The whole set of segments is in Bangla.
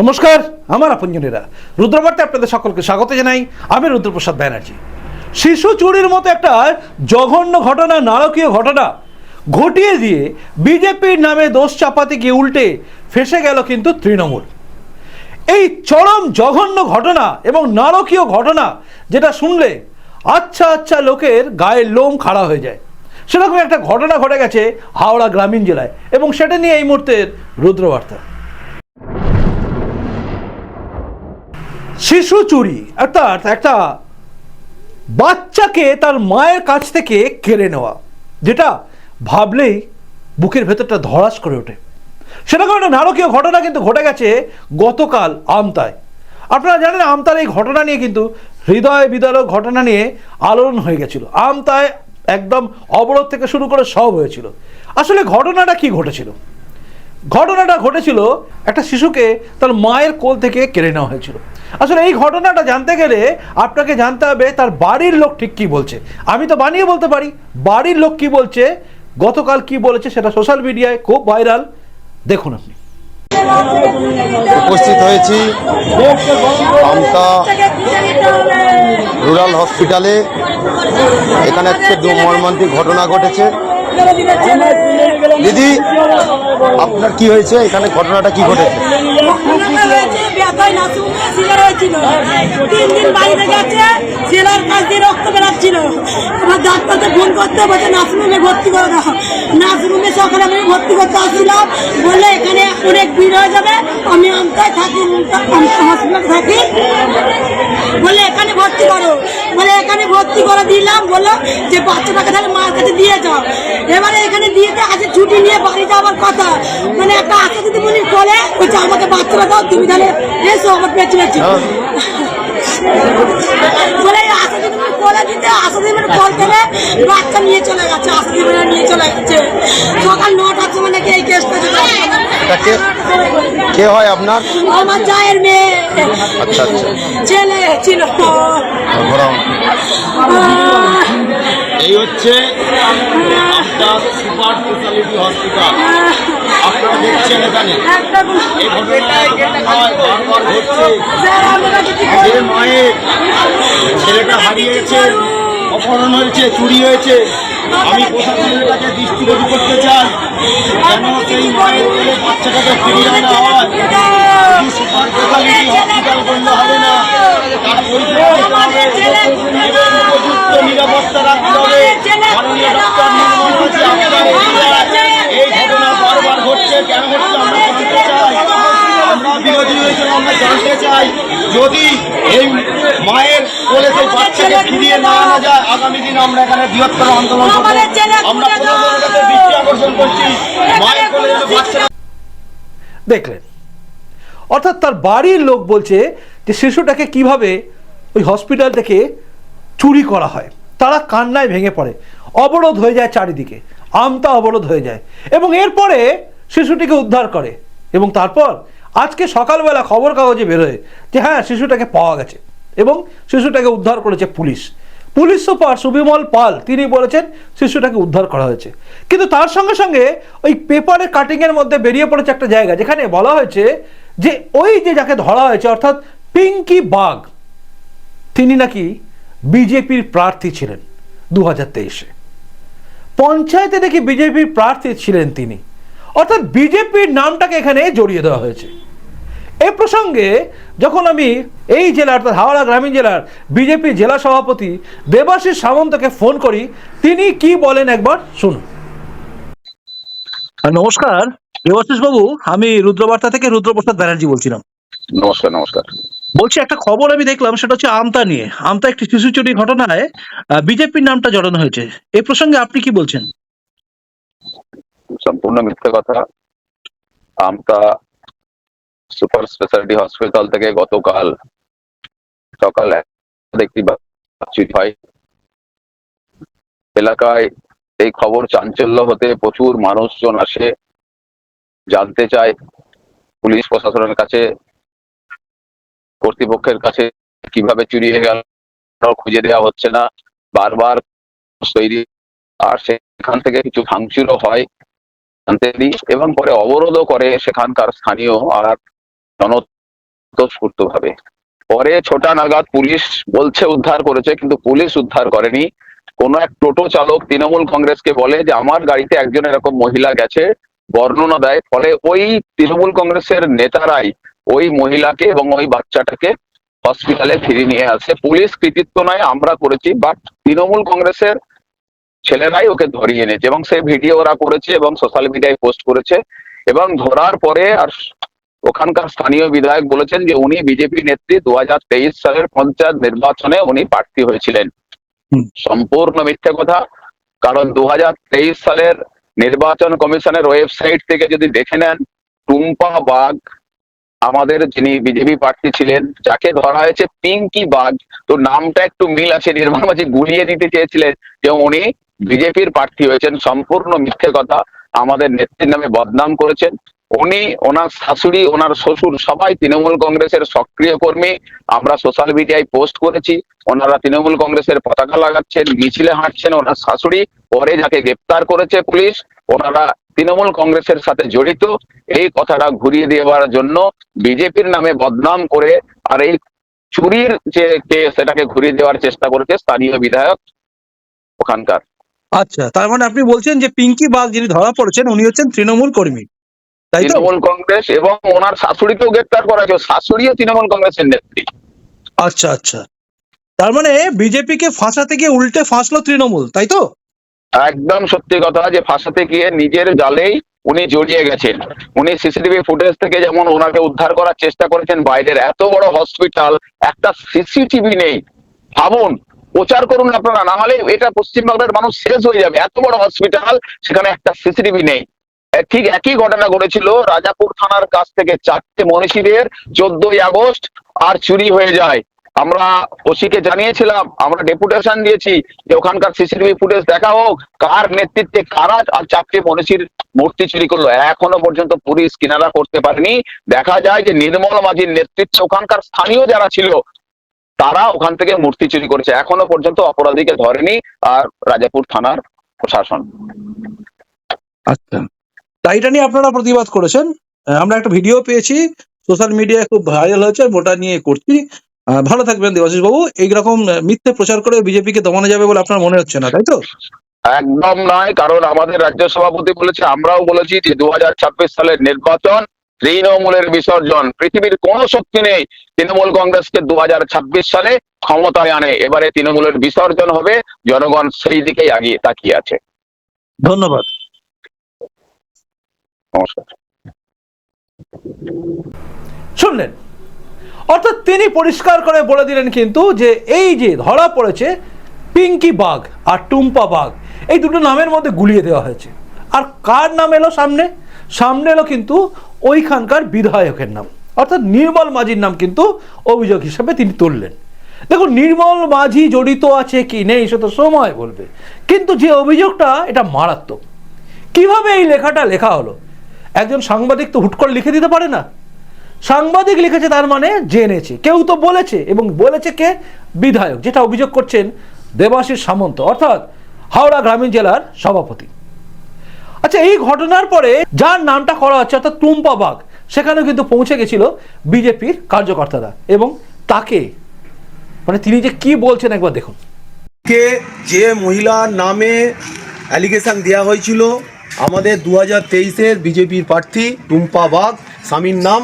নমস্কার, আমার আপনজনেরা। রুদ্রবার্তে আপনাদের সকলকে স্বাগত জানাই। আমি রুদ্রপ্রসাদ ব্যানার্জি। শিশু চুরির মতো একটা জঘন্য ঘটনা, নারকীয় ঘটনা ঘটিয়ে দিয়ে বিজেপির নামে দোষ চাপাতে গিয়ে উল্টে ফেসে গেল কিন্তু তৃণমূল। এই চরম জঘন্য ঘটনা এবং নারকীয় ঘটনা যেটা শুনলে আচ্ছা আচ্ছা লোকের গায়ের লোম খাড়া হয়ে যায়। সেরকম একটা ঘটনা ঘটে গেছে হাওড়া গ্রামীণ জেলায় এবং সেটা নিয়ে এই মুহূর্তের রুদ্রবার্তা। শিশু চুরি, অর্থাৎ একটা বাচ্চাকে তার মায়ের কাছ থেকে কেড়ে নেওয়া, যেটা ভাবলেই বুকের ভেতরটা ধরাস করে ওঠে। সেরকম একটা নারকীয় ঘটনা কিন্তু ঘটে গেছে গতকাল আমতায়। আপনারা জানেন আমতার এই ঘটনা নিয়ে কিন্তু হৃদয় বিদারক ঘটনা নিয়ে আলোড়ন হয়ে গেছিল। আমতায় একদম অবরোধ থেকে শুরু করে সব হয়েছিল। আসলে ঘটনাটা কি ঘটেছিল? ঘটনাটা ঘটেছিল একটা শিশুকে তার মায়ের কোল থেকে কেড়ে নেওয়া হয়েছিল। আসলে এই ঘটনাটা জানতে গেলে আপনাকে জানতে হবে, তার বাড়ির লোক ঠিক কি বলছে। আমি তো বানিয়ে বলতে পারি, বাড়ির লোক কি বলছে, গতকাল কি বলেছে সেটা সোশ্যাল মিডিয়ায় খুব ভাইরাল দেখুন আপনি। উপস্থিত হয়েছি আমতা রুরাল হসপিটালে। এখানে একটা মর্মান্তিক ঘটনা ঘটেছে। দিদি আপনার কি হয়েছে এখানে ঘটনাটা কি ঘটেছে রক্ত ভর্তি আমি ভর্তি করতে আসছিলাম বললে এখানে অনেক ভিড় হয়ে যাবে আমি থাকি থাকি বলে এখানে ভর্তি করো বলে এখানে ভর্তি করে দিলাম বলল যে বাচ্চাটাকে তাহলে মার কাছে দিয়ে যাও। এবারে এখানে দিয়েতে আজ ছুটি নিয়ে বাড়ি যাওয়ার কথা। মানে একটা আশা দিদি বলি বলে বলছে আমাকে বাচ্চাটা দাও তুমি তাহলে এসো আমার পেছনে পেছনে বলে এই আশা দিদি মনে দিতে আশা দিদি কল করে বাচ্চা নিয়ে চলে গেছে আশা দিদি নিয়ে চলে গেছে। সকাল নটার সময় নাকি এই কেসটা এটা কে কে হয় আপনার? আমার চায়ের মেয়ে। আচ্ছা আচ্ছা। ছেলে ছিল। এই হচ্ছে আপনার সুপার স্পেশালিটি হসপিটাল। আপনারা দেখছেন এখানে। এই ঘটনা ঘটছে। যে মায়ের ছেলেটা হারিয়েছে, অপহরণ হয়েছে, চুরি হয়েছে। আমি প্রশাসনের কাছে দৃষ্টিগোচর করতে চাই। কেন সেই মায়ের কোলে বাচ্চাটাকে ফিরিয়ে আনা হয়। সুপার স্পেশালিটি হসপিটাল বললে হবে না। উপযুক্ত নিরাপত্তা রাখতে হবে মাননীয় ডক্টর নির্মল মাঝি আপনার এরিয়ায় এই ঘটনা বারবার ঘটছে কেন ঘটছে আমরা জানতে চাই আমরা বিরোধী হয়েছে আমরা জানতে চাই যদি এই মায়ের কোলে সেই বাচ্চাকে ফিরিয়ে না আনা যায় আগামী দিন আমরা এখানে বৃহত্তর আন্দোলন করব। আমরা প্রশাসনের কাছে দৃষ্টি আকর্ষণ করছি। মায়ের কোলে বাচ্চা দেখলেন। অর্থাৎ তার বাড়ির লোক বলছে যে শিশুটাকে কীভাবে ওই হসপিটাল থেকে চুরি করা হয়, তারা কান্নায় ভেঙে পড়ে। অবরোধ হয়ে যায় চারিদিকে, আমতা অবরোধ হয়ে যায় এবং এরপরে শিশুটিকে উদ্ধার করে এবং তারপর আজকে সকালবেলা খবর কাগজে বেরোয় যে হ্যাঁ শিশুটাকে পাওয়া গেছে এবং শিশুটাকে উদ্ধার করেছে police. Police super Subimal Pal, তিনি বলেছেন শিশুটাকে উদ্ধার করা হয়েছে। কিন্তু তার সঙ্গে সঙ্গে ওই পেপারের কাটিংয়ের মধ্যে বেরিয়ে পড়েছে একটা জায়গা, যেখানে বলা হয়েছে যে ওই যে যাকে ধরা হয়েছে, অর্থাৎ পিঙ্কি বাগ, তিনি নাকি বিজেপির প্রার্থী ছিলেন দু হাজার তেইশে। পঞ্চায়েতে নাকি বিজেপির প্রার্থী ছিলেন তিনি। অর্থাৎ বিজেপির নামটাকে এখানে জড়িয়ে দেওয়া হয়েছে। এ প্রসঙ্গে যখন আমি এই জেলার, অর্থাৎ হাওড়া গ্রামীণ জেলার বিজেপি জেলা সভাপতি দেবাশিস সামন্তকে ফোন করি, তিনি কি বলেন একবার শুনুন। নমস্কার দেবাশিস বাবু আমি রুদ্রবার্তা থেকে রুদ্রপ্রসাদ ব্যানার্জি বলছিলাম। নমস্কার নমস্কার। বলছি একটা খবর আমি দেখলাম সেটা হচ্ছে আমতা নিয়ে। আমতা একটি শিশু চুরি ঘটনায় বিজেপির নামটা জড়ানো হয়েছে। এই প্রসঙ্গে আপনি কি বলছেন? সম্পূর্ণ মিথ্যে কথা। আমতা সুপার স্পেশালিটি হসপিটাল থেকে গতকাল সকাল একটা হয়। এলাকায় এই খবর চাঞ্চল্য হতে প্রচুর মানুষজন আসে। জানতে চায় পুলিশ প্রশাসনের কাছে কর্তৃপক্ষের কাছে কীভাবে চুরিয়ে গেল খুঁজে দেওয়া হচ্ছে না। বারবার তৈরি আর সেখান থেকে কিছু ভাঙচুরও হয় এবং পরে অবরোধও করে সেখানকার স্থানীয় আর জন স্বতঃস্ফূর্ত ভাবে পরে ছোটা নাগাদ পুলিশ বলছে উদ্ধার করেছে কিন্তু পুলিশ উদ্ধার করেনি। কোন এক টোটো চালক তৃণমূল কংগ্রেসকে বলে যে, আমার গাড়িতে একজন এরকম মহিলা গেছে, বর্ণনা দেয়। ফলে ওই তৃণমূল কংগ্রেসের নেতারাই ওই মহিলাকে এবং ওই বাচ্চাটাকে হসপিটালে ফিরিয়ে নিয়ে আসে। পুলিশ কৃতিত্ব নয় আমরা করেছি বাট তৃণমূল কংগ্রেসের ছেলেরাই ওকে ধরিয়ে এনেছে এবং সেই ভিডিও ওরা করেছে এবং সোশ্যাল মিডিয়ায় পোস্ট করেছে। এবং ধরার পরে আর ওখানকার স্থানীয় বিধায়ক বলেছেন যে উনি বিজেপি নেত্রী দু হাজার তেইশ সালের পঞ্চায়েত নির্বাচনে উনি প্রার্থী হয়েছিলেন। সম্পূর্ণ মিথ্যে কথা কারণ দু হাজার তেইশ সালের নির্বাচন কমিশনের ওয়েবসাইট থেকে যদি দেখে নেন টুম্পা বাগ আমাদের যিনি বিজেপি প্রার্থী ছিলেন, যাকে ধরা হয়েছে পিঙ্কি বাগ তো নামটা একটু মিল আছে, নির্মল মাঝি গুলিয়ে দিতে চেয়েছিলেন যে উনি বিজেপির প্রার্থী হয়েছেন, সম্পূর্ণ মিথ্যে কথা আমাদের নেত্রীর নামে বদনাম করেছেন। উনি, ওনার শাশুড়ি, ওনার শ্বশুর, সবাই তৃণমূল কংগ্রেসের সক্রিয় কর্মী। আমরা সোশ্যাল মিডিয়ায় পোস্ট করেছি, ওনারা তৃণমূল কংগ্রেসের পতাকা লাগাচ্ছেন, মিছিলে হাঁটছেন ওনার শাশুড়ি, পরে যাকে গ্রেপ্তার করেছে পুলিশ, ওনারা তৃণমূল কংগ্রেসের সাথে জড়িত। এই কথাটা ঘুরিয়ে দেওয়ার জন্য বিজেপির নামে বদনাম করে আর এই চুরির যে কেস সেটাকে ঘুরিয়ে দেওয়ার চেষ্টা করেছে স্থানীয় বিধায়ক ওখানকার। আচ্ছা তার মানে আপনি বলছেন যে পিঙ্কি বাগ যিনি ধরা পড়েছেন উনি হচ্ছেন তৃণমূল কর্মী। তাই তৃণমূল কংগ্রেস এবং ওনার শাশুড়িকেও গ্রেপ্তার করা হয়েছে। শাশুড়িও তৃণমূল কংগ্রেসের নেত্রী। আচ্ছা আচ্ছা। তার মানে বিজেপিকে ফাঁসাতে গিয়ে উল্টে ফাঁসলো তৃণমূল তাই তো? একদম সত্যি কথা যে ফাঁসাতে গিয়ে নিজের জালেই উনি জড়িয়ে গেছেন। উনি সিসিটিভি ফুটেজ থেকে যেমন ওনাকে উদ্ধার করার চেষ্টা করেছেন বাইরের এত বড় হসপিটাল একটা সিসিটিভি নেই। ভাবুন, প্রচার করুন আপনারা, না হলে এটা পশ্চিমবাংলার মানুষ শেষ হয়ে যাবে। এত বড় হসপিটাল সেখানে একটা সিসিটিভি নেই। ঠিক একই ঘটনা ঘটেছিল রাজাপুর থানার কাছ থেকে চারটে মনীষীদের চোদ্দই আগস্ট আর চুরি হয়ে যায়। আমরা ওসিকে জানিয়েছিলাম, আমরা ডেপুটেশন দিয়েছি যে ওখানকার সিসিটিভি ফুটেজ দেখা হোক, কার নেতৃত্বে কারা আর চারটে মনীষীর মূর্তি চুরি করল। এখনও পর্যন্ত পুলিশ কিনারা করতে পারেনি। দেখা যায় যে নির্মল মাঝির নেতৃত্বে ওখানকার স্থানীয় যারা ছিল, তারা ওখান থেকে মূর্তি চুরি করেছে। এখনও পর্যন্ত অপরাধীকে ধরেনি আর রাজাপুর থানার প্রশাসন। আচ্ছা। তাই এটা নিয়ে আপনারা প্রতিবাদ করেছেন? আমরা একটা ভিডিও পেয়েছি, সোশ্যাল মিডিয়ায় খুব ভাইরাল হয়েছে, ওটা নিয়ে করছি। ভালো থাকবেন দেবাশিস বাবু। এইরকম মিথ্যে প্রচার করে বিজেপিকে দমানো যাবে বলে আপনার মনে হচ্ছে না তাই তো? একদম নয় কারণ আমাদের রাজ্য সভাপতি বলেছে আমরাও বলেছি যে দু সালের নির্বাচন তৃণমূলের বিসর্জন। পৃথিবীর কোনো শক্তি নেই তৃণমূল কংগ্রেসকে দু হাজার ছাব্বিশ সালে ক্ষমতায় আনে। এবারে তৃণমূলের বিসর্জন হবে জনগণ সেই দিকেই আগিয়ে তাকিয়ে আছে। ধন্যবাদ। নমস্কার। শুনলেন? অর্থাৎ তিনি পরিষ্কার করে বলে দিলেন কিন্তু যে এই যে ধরা পড়েছে পিঙ্কি বাঘ আর টুম্পা বাঘ, এই দুটো নামের মধ্যে গুলিয়ে দেওয়া হয়েছে। আর কার নাম এলো সামনে? সামনে এলো কিন্তু ওইখানকার বিধায়কের নাম। অর্থাৎ নির্মল মাঝির নাম কিন্তু অভিযোগ হিসেবে তিনি তুললেন। দেখুন, নির্মল মাঝি জড়িত আছে কি নেই, সে তো সময় বলবে। কিন্তু যে অভিযোগটা, এটা মারাত্মক। কীভাবে এই লেখাটা লেখা হলো? একজন সাংবাদিক তো হুট করে লিখে দিতে পারে না। সাংবাদিক লিখেছে তার মানে জেনেছে। কেউ তো বলেছে, এবং বলেছে কে? বিধায়ক, যেটা অভিযোগ করছেন দেবাশিস সামন্ত, অর্থাৎ হাওড়া গ্রামীণ জেলার সভাপতি। আচ্ছা এই ঘটনার পরে যার নামটা করা হচ্ছে অর্থাৎ টুম্পা বাঘ, সেখানেও কিন্তু পৌঁছে গেছিল বিজেপির কার্যকর্তারা, এবং তাকে মানে তিনি যে কি বলছেন একবার দেখুন। কে যে মহিলার নামে অ্যালিগেশন দেওয়া হয়েছিল, আমাদের দু হাজার তেইশের বিজেপির প্রার্থী টুম্পা বাগ স্বামীর নাম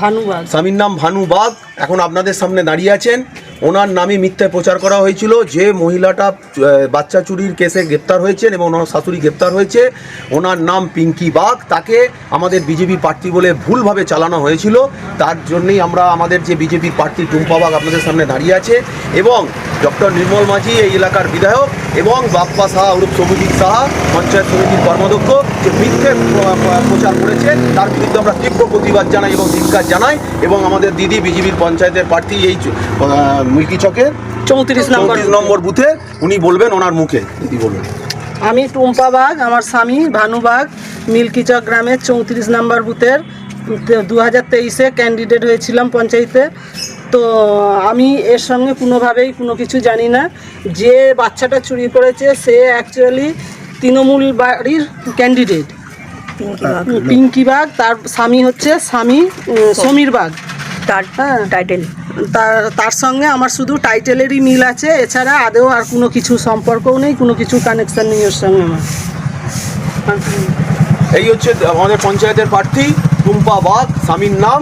ভানুবাগ। স্বামীর নাম ভানু বাগ এখন আপনাদের সামনে দাঁড়িয়ে আছেন। ওনার নামে মিথ্যা প্রচার করা হয়েছিল। যে মহিলাটা বাচ্চা চুরির কেসে গ্রেপ্তার হয়েছেন এবং ওনার শাশুড়ি গ্রেপ্তার হয়েছে, ওনার নাম পিঙ্কি বাগ। তাকে আমাদের বিজেপি প্রার্থী বলে ভুলভাবে চালানো হয়েছিল। তার জন্যই আমরা আমাদের যে বিজেপি প্রার্থী টুম্পা বাগ আপনাদের সামনে দাঁড়িয়ে আছে। এবং ডক্টর নির্মল মাঝি এই এলাকার বিধায়ক এবং বাপ্পা সাহা উরুপ সবুজিৎ সাহা পঞ্চায়েত সমিতির কর্মাধ্যক্ষ যে মিথ্যে প্র- প্র- প্রচার করেছে তার বিরুদ্ধে আমরা তীব্র প্রতিবাদ জানাই এবং ধিক্কার জানাই এবং আমাদের দিদি বিজেপির পঞ্চায়েতের প্রার্থী এই মিল্কি চকের চৌত্রিশ নম্বর চৌত্রিশ নম্বর বুথে উনি বলবেন ওনার মুখে দিদি বলবেন। আমি টুম্পা বাগ আমার স্বামী ভানু বাগ মিল্কিচক গ্রামের চৌত্রিশ নম্বর বুথের দু হাজার তেইশে ক্যান্ডিডেট হয়েছিলাম পঞ্চায়েতে। তো আমি এর সঙ্গে কোনোভাবেই কোনো কিছু জানি না। যে বাচ্চাটা চুরি করেছে সে অ্যাকচুয়ালি তৃণমূল বাড়ির ক্যান্ডিডেট পিঙ্কি বাগ তার স্বামী হচ্ছে স্বামী সমীর বাগ তার হ্যাঁ। টাইটেল তার তার সঙ্গে আমার শুধু টাইটেলেরই মিল আছে এছাড়া আদেও আর কোনো কিছু সম্পর্কও নেই কোনো কিছু কানেকশান নেই ওর সঙ্গে আমার। এই হচ্ছে আমাদের পঞ্চায়েতের প্রার্থী। টুম্পা বাগ স্বামীর নাম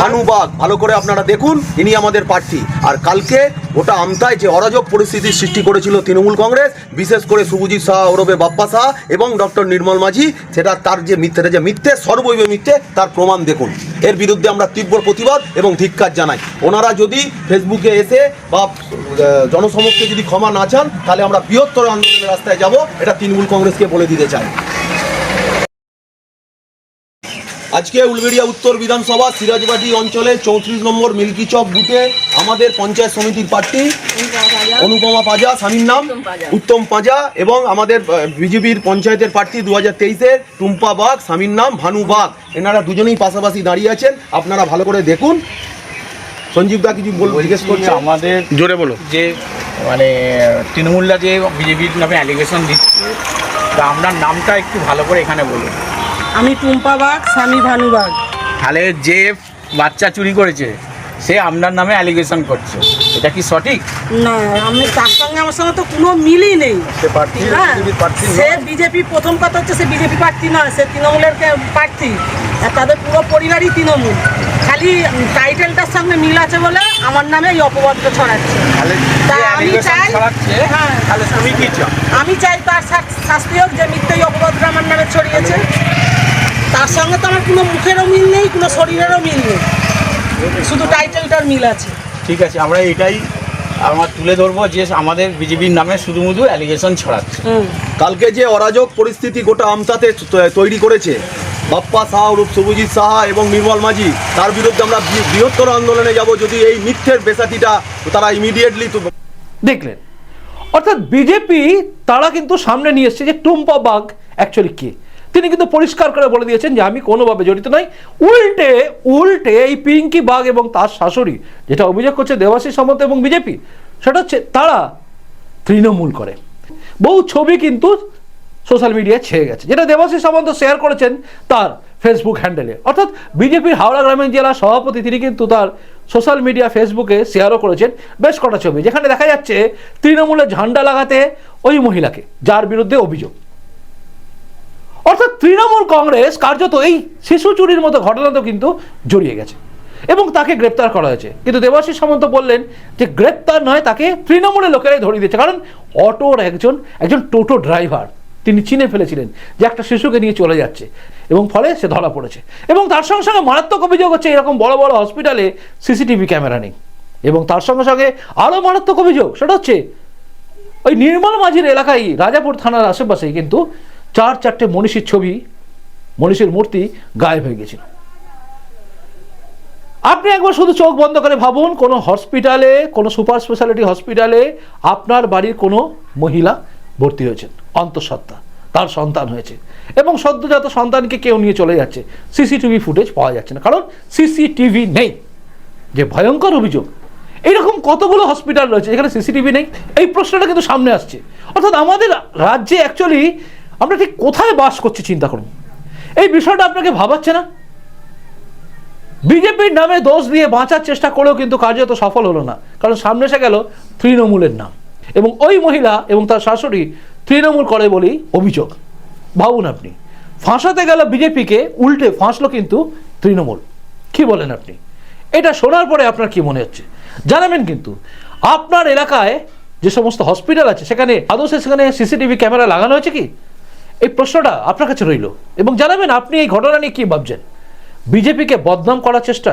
ভানু বাগ। ভালো করে আপনারা দেখুন ইনি আমাদের প্রার্থী। আর কালকে ওটা আমতায় যে অরাজক পরিস্থিতির সৃষ্টি করেছিল তৃণমূল কংগ্রেস বিশেষ করে সুবজিৎ শাহ ওরবে বাপ্পা শাহ এবং ডক্টর নির্মল মাঝি সেটা তার যে মিথ্যেটা যে মিথ্যে সর্বৈব মিথ্যে তার প্রমাণ দেখুন। এর বিরুদ্ধে আমরা তীব্র প্রতিবাদ এবং ধিক্কার জানাই। ওনারা যদি ফেসবুকে এসে বা জনসমক্ষে যদি ক্ষমা না চান তাহলে আমরা বৃহত্তর আন্দোলনের রাস্তায় যাব এটা তৃণমূল কংগ্রেসকে বলে দিতে চাই। আজকে উলবেড়িয়া উত্তর বিধানসভা সিরাজবাটি অঞ্চলে চৌত্রিশ নম্বর মিল্কি চক বুথে আমাদের পঞ্চায়েত সমিতির প্রার্থী অনুপমা পাজা স্বামীর নাম উত্তম পাজা। এবং আমাদের বিজেপির পঞ্চায়েতের প্রার্থী দু হাজার তেইশের টুম্পা বাগ স্বামীর নাম ভানু বাগ এনারা দুজনেই পাশাপাশি দাঁড়িয়ে আছেন। আপনারা ভালো করে দেখুন। সঞ্জীব দা কিছু বল জিজ্ঞেস করছে আমাদের জোরে বলো। যে মানে তৃণমূলরা যে বিজেপির নামে অ্যালিগেশন দিচ্ছে তা আপনার নামটা একটু ভালো করে এখানে বলুন। আমি টুম্পা বাগ স্বামী ভানু বাগ তাহলে যে বাচ্চা চুরি করেছে সে আপনার নামে অ্যালিগেশন করছে। এটা কি সঠিক? না আমি তার সঙ্গে আমার সঙ্গে তো কোনো মিলই নেই। হ্যাঁ, সে বিজেপি প্রথম কথা হচ্ছে সে বিজেপি প্রার্থী নয় সে তৃণমূলের কে- প্রার্থী। আর তাদের পুরো পরিবারই তৃণমূল। খালি টাইটেলটার সঙ্গে মিল আছে বলে আমার নামে এই অপবাদটা ছড়াচ্ছে। তাহলে তা যে আমি চাই- ছড়াচ্ছে হ্যাঁ। তাহলে তুমি কি চাও? আমি চাই তার শা- শাস্তি হোক যে মিথ্যে এই অপবাদটা আমার নামে ছড়িয়েছে। তার সঙ্গে তো আমার কোনো মুখেরও মিল নেই কোনো শরীরেরও মিল নেই। শুধু টাইটেলটার মিল আছে। ঠিক আছে আমরা এটাই আমার তুলে ধরবো যে আমাদের বিজেপির নামে শুধু শুধু অ্যালিগেশন ছড়াচ্ছে কালকে যে অরাজক পরিস্থিতি গোটা আমতাতে তৈরি করেছে বাপ্পা সাহা রূপ শুভজিৎ সাহা এবং নির্মল মাঝি তার বিরুদ্ধে আমরা বৃহত্তর আন্দোলনে যাব যদি এই মিথ্যের বেসাতিটা তারা ইমিডিয়েটলি দেখলেন অর্থাৎ বিজেপি তারা কিন্তু সামনে নিয়ে এসছে যে টুম্পা বাঘ অ্যাকচুয়ালি কে? তিনি কিন্তু পরিষ্কার করে বলে দিয়েছেন যে আমি কোনোভাবে জড়িত নই। উল্টে উল্টে এই পিঙ্কি বাঘ এবং তার শাশুড়ি, যেটা অভিযোগ করছে দেবাশিস সামন্ত এবং বিজেপি, সেটা হচ্ছে তারা তৃণমূল করে। বহু ছবি কিন্তু সোশ্যাল মিডিয়ায় ছেয়ে গেছে। যেটা দেবাশিস সামন্ত শেয়ার করেছেন তার ফেসবুক হ্যান্ডেলে অর্থাৎ বিজেপির হাওড়া গ্রামীণ জেলার সভাপতি তিনি কিন্তু তার সোশ্যাল মিডিয়া ফেসবুকে শেয়ারও করেছেন বেশ কটা ছবি। যেখানে দেখা যাচ্ছে তৃণমূলের ঝান্ডা লাগাতে ওই মহিলাকে, যার বিরুদ্ধে অভিযোগ। অর্থাৎ তৃণমূল কংগ্রেস কার্যত এই শিশু চুরির মতো ঘটনাতেও কিন্তু জড়িয়ে গেছে। এবং তাকে গ্রেপ্তার করা হয়েছে। কিন্তু দেবাশিস সামন্ত বললেন যে গ্রেপ্তার নয়, তাকে তৃণমূলের লোকেরাই ধরিয়ে দিয়েছে। কারণ অটোর একজন একজন টোটো ড্রাইভার, তিনি চিনে ফেলেছিলেন যে একটা শিশুকে নিয়ে চলে যাচ্ছে। এবং ফলে সে ধরা পড়েছে। এবং তার সঙ্গে সঙ্গে মারাত্মক অভিযোগ হচ্ছে, এরকম বড় বড় হসপিটালে সিসিটিভি ক্যামেরা নেই। এবং তার সঙ্গে সঙ্গে আরও মারাত্মক অভিযোগ, সেটা হচ্ছে, ওই নির্মল মাঝির এলাকায়, রাজাপুর থানার আশেপাশেই কিন্তু চার চারটে মনীষীর ছবি, মনীষীর মূর্তি গায়েব হয়ে গেছিল। আপনি একবার শুধু চোখ বন্ধ করে ভাবুন, কোনো হসপিটালে, কোনো সুপার স্পেশালিটি হসপিটালে আপনার বাড়ির কোনো মহিলা ভর্তি হয়েছেন, অন্তঃসত্ত্বা, তার সন্তান হয়েছে। এবং সদ্যজাত সন্তানকে কেউ নিয়ে চলে যাচ্ছে, সিসিটিভি ফুটেজ পাওয়া যাচ্ছে না, কারণ সিসিটিভি নেই। যে ভয়ঙ্কর অভিযোগ এইরকম কতগুলো হসপিটাল রয়েছে যেখানে সিসিটিভি নেই? এই প্রশ্নটা কিন্তু সামনে আসছে। অর্থাৎ আমাদের রাজ্যে অ্যাকচুয়ালি আমরা ঠিক কোথায় বাস করছি, চিন্তা করুন। এই বিষয়টা আপনাকে ভাবাচ্ছে না? বিজেপির নামে দোষ দিয়ে বাঁচার চেষ্টা করেও কিন্তু কার্যত সফল হলো না। কারণ সামনে এসে গেল তৃণমূলের নাম। এবং ওই মহিলা এবং তার শাশুড়ি তৃণমূল করে বলেই অভিযোগ। ভাবুন আপনি, ফাঁসাতে গেল বিজেপিকে, উল্টে ফাঁসলো কিন্তু তৃণমূল। কি বলেন আপনি? এটা শোনার পরে আপনার কি মনে হচ্ছে? জানাবেন কিন্তু, আপনার এলাকায় যে সমস্ত হসপিটাল আছে, সেখানে আদৌ সেখানে সিসিটিভি ক্যামেরা লাগানো হয়েছে কি? এই প্রশ্নটা আপনার কাছে রইল। এবং জানাবেন, আপনি এই ঘটনা নিয়ে কি ভাবছেন? বিজেপিকে বদনাম করার চেষ্টা?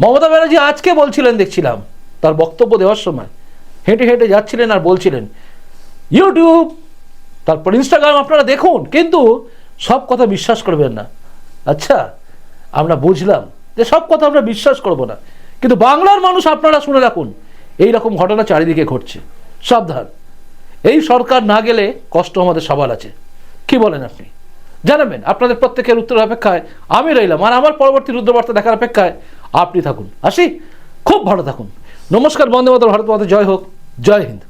মমতা ব্যানার্জি আজকে বলছিলেন, দেখছিলাম, তার বক্তব্য দেওয়ার সময়। হেঁটে হেঁটে যাচ্ছিলেন আর বলছিলেন, ইউটিউব, তারপর ইনস্টাগ্রাম, আপনারা দেখুন, কিন্তু সব কথা বিশ্বাস করবেন না। আচ্ছা আমরা বুঝলাম যে সব কথা আমরা বিশ্বাস করব না। কিন্তু বাংলার মানুষ আপনারা শুনে রাখুন, এই রকম ঘটনা চারিদিকে ঘটছে। সাবধান। এই সরকার না গেলে কষ্ট আমাদের সবার আছে। কি বলেন আপনি? জানাবেন, আপনাদের প্রত্যেকের উত্তর অপেক্ষায়। আমি রইলাম, আর আমার পরবর্তী রুদ্রবার্তা দেখার অপেক্ষায় আপনি থাকুন। আসি? খুব ভালো থাকুন। নমস্কার, বন্দে মাতর ভারত মাতা, জয় হোক। জয় হিন্দ।